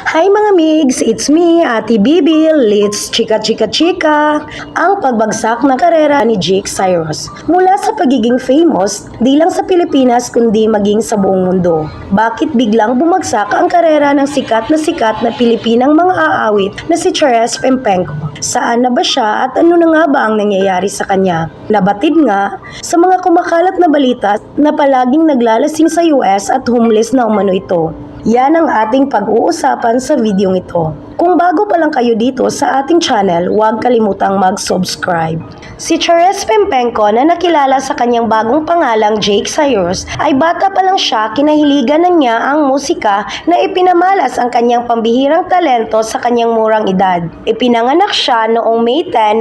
Hi mga migs, it's me, Ate Bibi, Let's Chika Chika Chika. Ang pagbagsak ng karera ni Jake Cyrus. Mula sa pagiging famous, di lang sa Pilipinas kundi maging sa buong mundo. Bakit biglang bumagsak ang karera ng sikat na sikat na Pilipinang mga aawit na si Cheres Pempenko? Saan na ba siya at ano na nga ba ang nangyayari sa kanya? Nabatid nga sa mga kumakalat na balita na palaging naglalasing sa US at homeless na umano ito. Yan ang ating pag-uusapan sa videong ito. Kung bago pa lang kayo dito sa ating channel, huwag kalimutang mag-subscribe. Si Cheres Pempenko na nakilala sa kanyang bagong pangalang Jake Cyrus ay bata pa lang siya kinahiligan na niya ang musika na ipinamalas ang kanyang pambihirang talento sa kanyang murang edad. Ipinanganak siya noong May 10,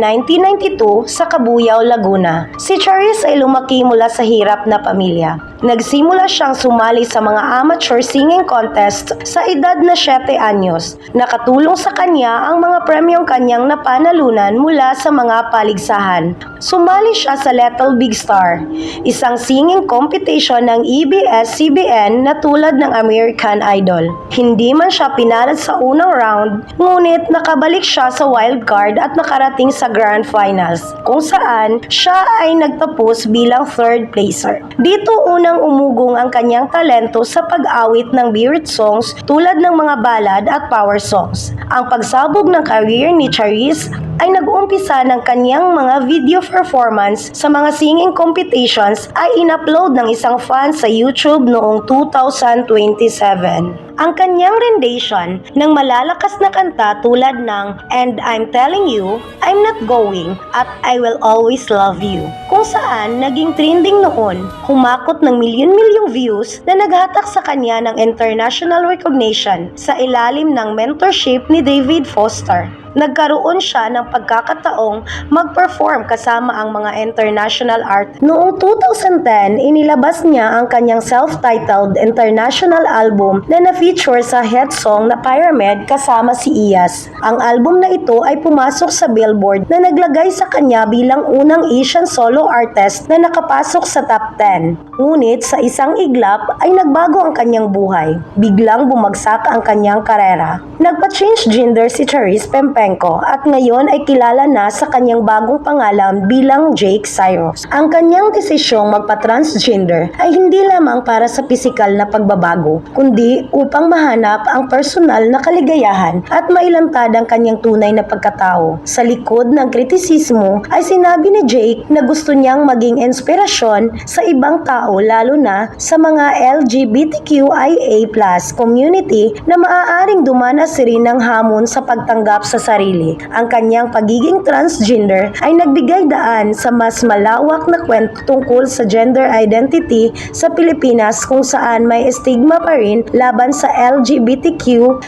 1992 sa Cabuyao, Laguna. Si Cheres ay lumaki mula sa hirap na pamilya. Nagsimula siyang sumali sa mga amateur singing contest sa edad na 7 anyos. Nakatulong sa kanya ang mga premyong kanyang napanalunan mula sa mga paligsahan. Sumali siya sa Little Big Star, isang singing competition ng EBS-CBN na tulad ng American Idol. Hindi man siya pinalad sa unang round, ngunit nakabalik siya sa wild card at nakarating sa grand finals, kung saan siya ay nagtapos bilang third placer. Dito unang umugong ang kanyang talento sa pag-awit ng weird songs tulad ng mga ballad at power songs. Ang pagsabog ng career ni Charis ay nag-uumpisa ng kanyang mga video performance sa mga singing competitions ay in-upload ng isang fan sa YouTube noong 2027. Ang kanyang rendition ng malalakas na kanta tulad ng And I'm Telling You, I'm Not Going at I Will Always Love You kung saan naging trending noon, humakot ng milyon-milyong views na naghatak sa kanya ng international recognition sa ilalim ng mentorship ni David Foster nagkaroon siya ng pagkakataong mag-perform kasama ang mga international art. Noong 2010, inilabas niya ang kanyang self-titled international album na na-feature sa hit song na Pyramid kasama si Iyas. Ang album na ito ay pumasok sa Billboard na naglagay sa kanya bilang unang Asian solo artist na nakapasok sa top 10. Ngunit sa isang iglap ay nagbago ang kanyang buhay. Biglang bumagsak ang kanyang karera. Nagpa-change gender si Charisse Pempenko at ngayon ay kilala na sa kanyang bagong pangalan bilang Jake Cyrus. Ang kanyang desisyong magpa-transgender ay hindi lamang para sa pisikal na pagbabago, kundi upang mahanap ang personal na kaligayahan at mailantad ang kanyang tunay na pagkatao. Sa likod ng kritisismo ay sinabi ni Jake na gusto niyang maging inspirasyon sa ibang tao lalo na sa mga LGBTQIA+ community na maaaring dumanas rin ng hamon sa pagtanggap sa sarili. Ang kanyang pagiging transgender ay nagbigay daan sa mas malawak na kwento tungkol sa gender identity sa Pilipinas kung saan may stigma pa rin laban sa LGBTQIA+.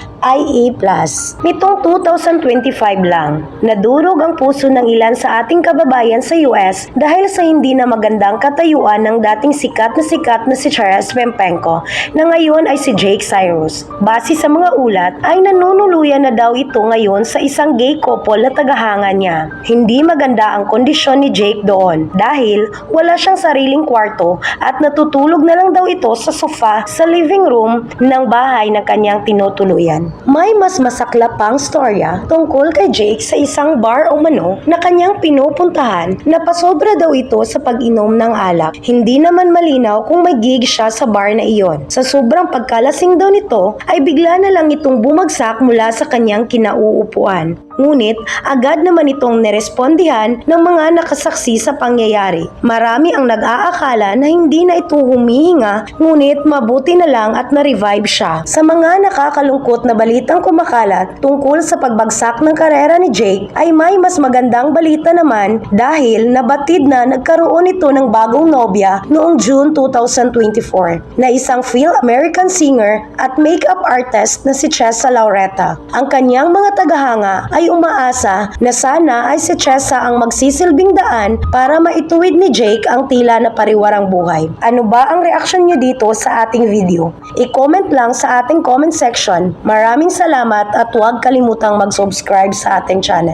Nitong 2025 lang, nadurog ang puso ng ilan sa ating kababayan sa US dahil sa hindi na magandang katayuan ng dating sikat na sikat na si Charles Pempenko na ngayon ay si Jake Cyrus. Base sa mga ulat ay nanunuluyan na daw ito ngayon sa isang gay couple na tagahanga niya. Hindi maganda ang kondisyon ni Jake doon dahil wala siyang sariling kwarto at natutulog na lang daw ito sa sofa sa living room ng bahay na kanyang tinutuluyan. May mas masaklap pang storya tungkol kay Jake sa isang bar o mano na kanyang pinupuntahan na pasobra daw ito sa pag-inom ng alak. Hindi naman malinaw kung may gig siya sa bar na iyon. Sa sobrang pagkalasing daw nito ay bigla na lang itong bumagsak mula sa kanyang kinauupuan. one. Ngunit agad naman itong nerespondihan ng mga nakasaksi sa pangyayari. Marami ang nag-aakala na hindi na ito humihinga ngunit mabuti na lang at na-revive siya. Sa mga nakakalungkot na balitang kumakalat tungkol sa pagbagsak ng karera ni Jake ay may mas magandang balita naman dahil nabatid na nagkaroon ito ng bagong nobya noong June 2024 na isang Phil-American singer at makeup artist na si Chessa Laureta. Ang kanyang mga tagahanga ay umaasa na sana ay si Chessa ang magsisilbing daan para maituwid ni Jake ang tila na pariwarang buhay. Ano ba ang reaksyon niyo dito sa ating video? I-comment lang sa ating comment section. Maraming salamat at huwag kalimutang mag-subscribe sa ating channel.